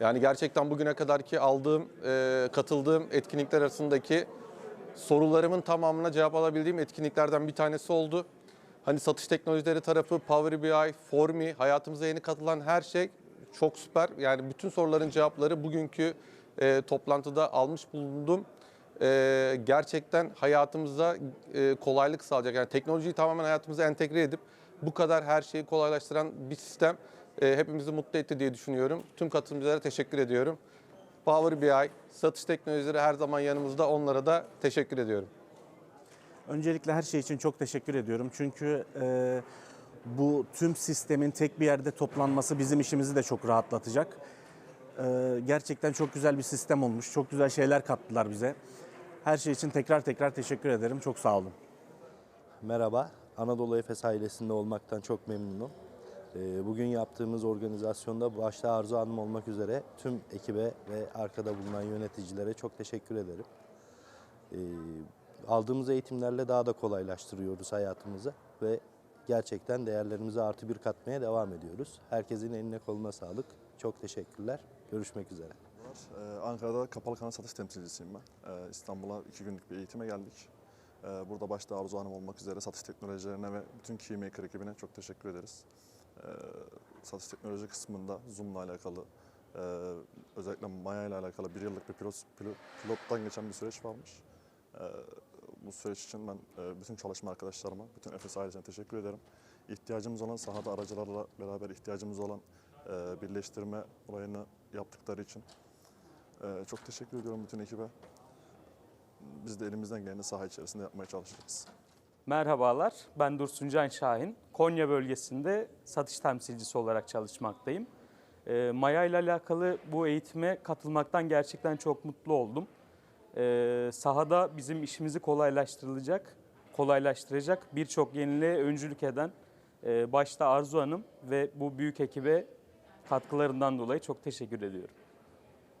Yani gerçekten bugüne kadarki aldığım, e, katıldığım etkinlikler arasındaki sorularımın tamamına cevap alabildiğim etkinliklerden bir tanesi oldu. Hani satış teknolojileri tarafı, Power BI, Formi, hayatımıza yeni katılan her şey çok süper. Yani bütün soruların cevapları bugünkü e, toplantıda almış bulundum. E, gerçekten hayatımıza e, kolaylık sağlayacak. Yani teknolojiyi tamamen hayatımıza entegre edip bu kadar her şeyi kolaylaştıran bir sistem e, hepimizi mutlu etti diye düşünüyorum. Tüm katılımcılara teşekkür ediyorum. Power BI, satış teknolojileri her zaman yanımızda. Onlara da teşekkür ediyorum. Öncelikle her şey için çok teşekkür ediyorum. Çünkü e, bu tüm sistemin tek bir yerde toplanması bizim işimizi de çok rahatlatacak. E, gerçekten çok güzel bir sistem olmuş. Çok güzel şeyler kattılar bize. Her şey için tekrar tekrar teşekkür ederim. Çok sağ olun. Merhaba, Anadolu Efes ailesinde olmaktan çok memnunum. Ee, Bugün yaptığımız organizasyonda başta Arzu Hanım olmak üzere tüm ekibe ve arkada bulunan yöneticilere çok teşekkür ederim. Ee, Aldığımız eğitimlerle daha da kolaylaştırıyoruz hayatımızı ve gerçekten değerlerimize artı bir katmaya devam ediyoruz. Herkesin eline koluna sağlık. Çok teşekkürler. Görüşmek üzere. Ee, Ankara'da kapalı kanal satış temsilcisiyim ben. İstanbul'a iki günlük bir eğitime geldik. Ee, Burada başta Arzu Hanım olmak üzere satış teknolojilerine ve bütün Keymaker ekibine çok teşekkür ederiz. Ee, Satış teknoloji kısmında Zoom'la alakalı, e, özellikle Maya ile alakalı bir yıllık bir pilot, pilot- pilottan geçen bir süreç varmış. Ee, Bu süreç için ben e, bütün çalışma arkadaşlarıma, bütün Efes ailesine teşekkür ederim. İhtiyacımız olan sahada aracılarla beraber ihtiyacımız olan e, birleştirme olayını yaptıkları için çok teşekkür ediyorum bütün ekibe. Biz de elimizden geleni saha içerisinde yapmaya çalışacağız. Merhabalar, ben Dursun Can Şahin. Konya bölgesinde satış temsilcisi olarak çalışmaktayım. Ee, Maya ile alakalı bu eğitime katılmaktan gerçekten çok mutlu oldum. Ee, sahada bizim işimizi kolaylaştırılacak, kolaylaştıracak birçok yeniliğe öncülük eden e, başta Arzu Hanım ve bu büyük ekibe katkılarından dolayı çok teşekkür ediyorum.